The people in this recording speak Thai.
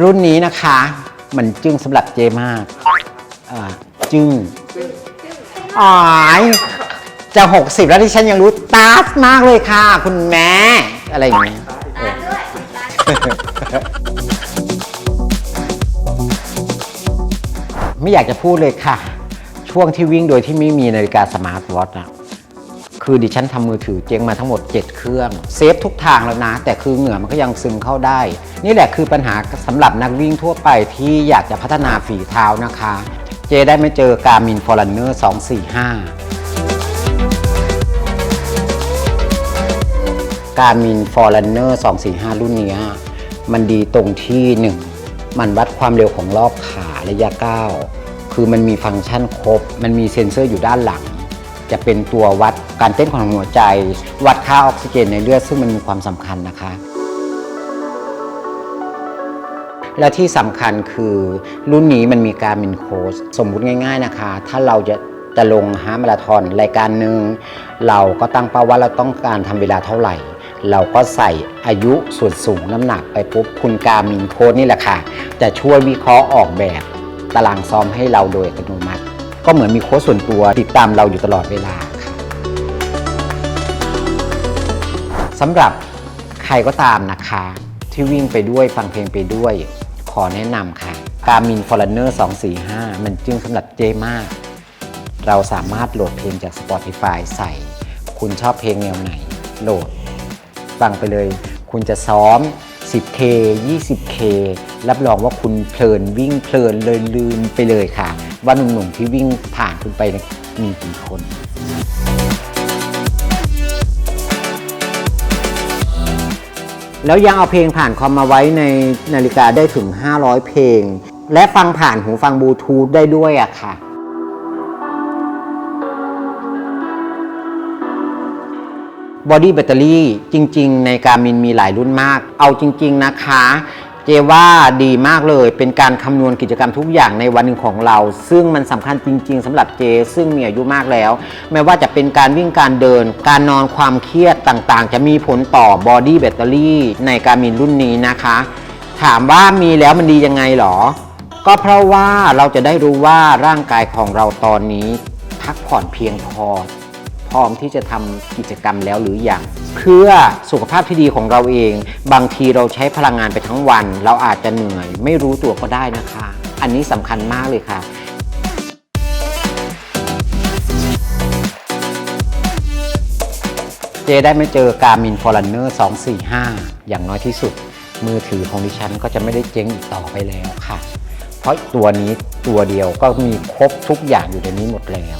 รุ่นนี้นะคะ มันจึ้งสำหรับเจมากอ่าจึ้งอ๋อยจะ 60 แล้วที่ฉันยังรู้ตาสมากเลยค่ะ คุณแม่ อะไรอย่างเงี้ยเออไม่อยากจะพูดเลยค่ะ ช่วงที่วิ่งโดยที่ไม่มีนาฬิกาสมาร์ทวอทอะ คือดิฉันทำมือถือเจ๊งมาทั้งหมด 7 เครื่อง เซฟทุกทางแล้วนะ แต่คือเหงื่อมันก็ยังซึมเข้าได้ นี่แหละคือปัญหาสำหรับนักวิ่งทั่วไปที่อยากจะพัฒนาฝีเท้านะคะ เจได้ไม่เจอการมินฟอร์ u นเนอร์245การมินฟอร์ u นเนอร์245 รุ่นนี้ มันดีตรงที่ 1 มันวัดความเร็วของรอบขาระยะก้าคือมันมีฟังก์ชันครบ มันมีเซ็นเซอร์อยู่ด้านหลัง จะเป็นตัววัดการเต้นของหัวใจ วัดค่าออกซิเจนในเลือดซึ่งมันมีความสำคัญนะคะ และที่สำคัญคือรุ่นนี้มันมีการมินโค้ชสมมุติง่าย ๆนะคะ ถ้าเราจะจะลงฮามาราธอนรายการหนึ่งเราก็ตั้งเป้าว่าเราต้องการทำเวลาเท่าไหร่ เราก็ใส่อายุส่วนสูงน้ำหนักไปปุ๊บคุณการมินโค้ดนี่แหละค่ะ จะช่วยวิเคราะห์ออกแบบตารางซ้อมให้เราโดยอัตโนมัติ ก็เหมือนมีโค้ชส่วนตัวติดตามเราอยู่ตลอดเวลาค่ะสำหรับใครก็ตามนะคะ ที่วิ่งไปด้วยฟังเพลงไปด้วย ขอแนะนำค่ะ Garmin Forerunner 245 มันจึงสำหรับเจมาก เราสามารถโหลดเพลงจาก Spotify ใส่ คุณชอบเพลงแนวไหน โหลด ฟังไปเลย คุณจะซ้อม 10K 20K รับรองว่าคุณเพลินวิ่งเพลินเลยลืมไปเลยค่ะ ว่าหนุ่มๆที่วิ่งผ่านคุณไปมีกี่คนแล้วยังเอาเพลงผ่านคอมมาไว้ในนาฬิกาได้ถึง 500 เพลง และฟังผ่านหูฟังบลูทูธได้ด้วยอะค่ะ บอดี้แบตเตอรี่จริง ๆ ในการมินมีหลายรุ่นมาก เอาจริง ๆ นะคะ เจว่าดีมากเลย เป็นการคำนวณกิจกรรมทุกอย่างในวันหนึ่งของเรา ซึ่งมันสำคัญจริง ๆสำหรับเจ ซึ่งมีอายุมากแล้ว ไม่ว่าจะเป็นการวิ่งการเดิน การนอนความเครียดต่างๆ จะมีผลต่อบอดี้แบตเตอรี่ในการมินรุ่นนี้นะคะ ถามว่ามีแล้วมันดียังไงหรอ ก็เพราะว่าเราจะได้รู้ว่าร่างกายของเราตอนนี้ พักผ่อนเพียงพอ พร้อมที่จะทำกิจกรรมแล้วหรืออยัง เพื่อสุขภาพที่ดีของเราเอง บางทีเราใช้พลังงานไปทั้งวัน เราอาจจะเหนื่อยไม่รู้ตัวก็ได้นะคะ อันนี้สำคัญมากเลยค่ะเจได้ไม่เจอการมินฟอร์ u นเนอร์245 อย่างน้อยที่สุด มือถือของดิฉันก็จะไม่ได้เจ๊งอีกต่อไปแล้วค่ะ เพราะตัวนี้ตัวเดียวก็มีครบทุกอย่างอยู่ในนี้หมดแล้ว